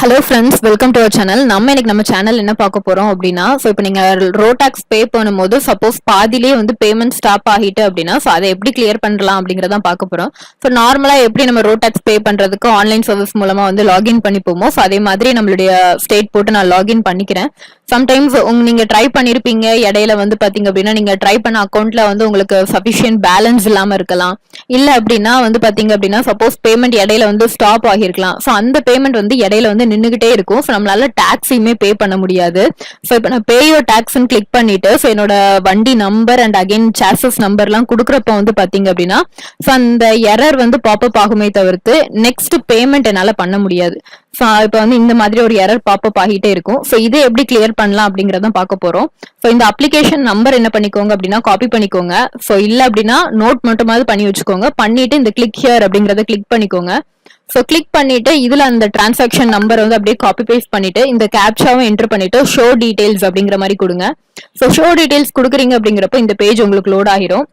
Hello friends welcome to our channel நம்ம இன்னைக்கு நம்ம சேனல் என்ன பார்க்க போறோம் அப்படின்னா ஸோ இப்போ நீங்க ரோடாக்ஸ் பே பண்ணும்போது சப்போஸ் பாதிலே வந்து பேமெண்ட் ஸ்டாப் ஆகிட்டு அப்படின்னா ஸோ அதை எப்படி கிளியர் பண்ணலாம் அப்படிங்கிறதான் பார்க்க போறோம். ஸோ நார்மலா எப்படி நம்ம ரோடாக்ஸ் பே பண்றதுக்கு ஆன்லைன் சர்வீஸ் மூலமா வந்து லாகின் பண்ணிப்போமோ ஸோ அதே மாதிரி நம்மளுடைய ஸ்டேட் போட்டு நான் லாகின் பண்ணிக்கிறேன். சம்டைம்ஸ் உங்க நீங்க ட்ரை பண்ணிருப்பீங்க இடையில வந்து பாத்தீங்க அப்படின்னா நீங்க ட்ரை பண்ண அக்கௌண்ட்ல வந்து உங்களுக்கு சஃபிஷியன்ட் பேலன்ஸ் இல்லாம இருக்கலாம். இல்ல அப்படின்னா வந்து பாத்தீங்க அப்படின்னா சப்போஸ் பேமெண்ட் இடையில வந்து ஸ்டாப் ஆகிருக்கலாம் ஸோ அந்த பேமெண்ட் வந்து இடையில வந்து நின்றுகிட்டே இருக்கும். ஸோ நம்மளால டாக்ஸையுமே பே பண்ண முடியாது. ஸோ இப்போ நான் பே யோர் டாக்ஸ்ன்னு கிளிக் பண்ணிட்டு ஸோ என்னோட வண்டி நம்பர் அண்ட் அகைன் சாசஸ் நம்பர்லாம் கொடுக்குறப்ப வந்து பாத்தீங்க அப்படின்னா ஸோ அந்த எரர் வந்து பாப்பப் ஆகுமே தவிர்த்து நெக்ஸ்ட் பேமெண்ட் என்னால பண்ண முடியாது. இப்போ வந்து இந்த மாதிரி ஒரு எரர் பாப்பப் ஆகிட்டே இருக்கும். ஸோ இதை எப்படி கிளியர் பண்ணலாம் அப்படிங்கறத பார்க்க போறோம். ஸோ இந்த அப்ளிகேஷன் நம்பர் என்ன பண்ணிக்கோங்க அப்படின்னா காப்பி பண்ணிக்கோங்க. ஸோ இல்ல அப்படின்னா நோட் மட்டுமாவது பண்ணி வச்சுக்கோங்க. பண்ணிட்டு இந்த கிளிக் ஹியர் அப்படிங்கறத கிளிக் பண்ணிக்கோங்க. ஸோ கிளிக் பண்ணிட்டு இதுல அந்த டிரான்சாக்ஷன் நம்பர் வந்து அப்படியே காப்பி பேஸ்ட் பண்ணிட்டு இந்த கேப்சாவும் என்டர் பண்ணிட்டு ஷோ டீடைல்ஸ் அப்படிங்கிற மாதிரி கொடுங்க. ஸோ ஷோ டீடைல்ஸ் கொடுக்குறீங்க அப்படிங்கிறப்ப இந்த பேஜ் உங்களுக்கு லோட் ஆகிரும்.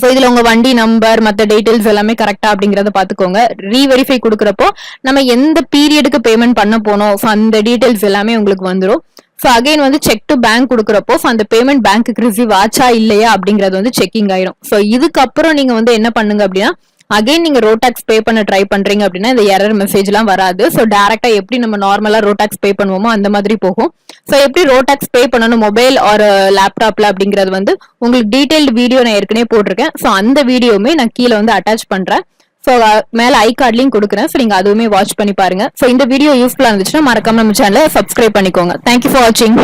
ஸோ இதில் உங்கள் வண்டி நம்பர் மற்ற டீட்டெயில்ஸ் எல்லாமே கரெக்டாக அப்படிங்கிறத பார்த்துக்கோங்க ரீவெரிஃபை கொடுக்குறப்போ நம்ம எந்த பீரியடுக்கு பேமெண்ட் பண்ண போனோம்? ஸோ அந்த டீட்டெயில்ஸ் எல்லாமே உங்களுக்கு வந்துடும் ஸோ அகைன் வந்து செக் டு பேங்க் கொடுக்குறப்போ ஸோ அந்த பேமெண்ட் பேங்க்குக்கு ரிசீவ் ஆச்சா இல்லையா அப்படிங்கிறது வந்து செக்கிங் ஆயிடும் ஸோ இதுக்கப்புறம் நீங்கள் வந்து என்ன பண்ணுங்க அப்படின்னா அகைன் நீங்க ரோடாக்ஸ் பே பண்ண ட்ரை பண்றீங்க அப்படின்னா இந்த எரர் மெசேஜ் எல்லாம் வராது. ஸோ டேரக்டா எப்படி நம்ம நார்மலா ரோடாக்ஸ் பே பண்ணுவோமோ அந்த மாதிரி போகும். ஸோ எப்படி ரோடாக்ஸ் பே பண்ணணும் மொபைல் ஆர் லேப்டாப்ல அப்படிங்கறது வந்து உங்களுக்கு டீடைல்டு வீடியோ நான் ஏற்கனவே போட்டிருக்கேன். ஸோ அந்த வீடியோவுமே நான் கீழே வந்து அட்டாச் பண்றேன். ஸோ மேல ஐ கார்ட்லயும் கொடுக்குறேன். ஸோ நீங்க அதுவுமே வாட்ச் பண்ணி பாருங்க. ஸோ இந்த வீடியோ யூஸ்ஃபுல்லா இருந்துச்சுன்னா மறக்காம நம்ம சேனலை சப்ஸ்கிரைப் பண்ணிக்கோங்க. தேங்க்யூ ஃபார் வாட்சிங்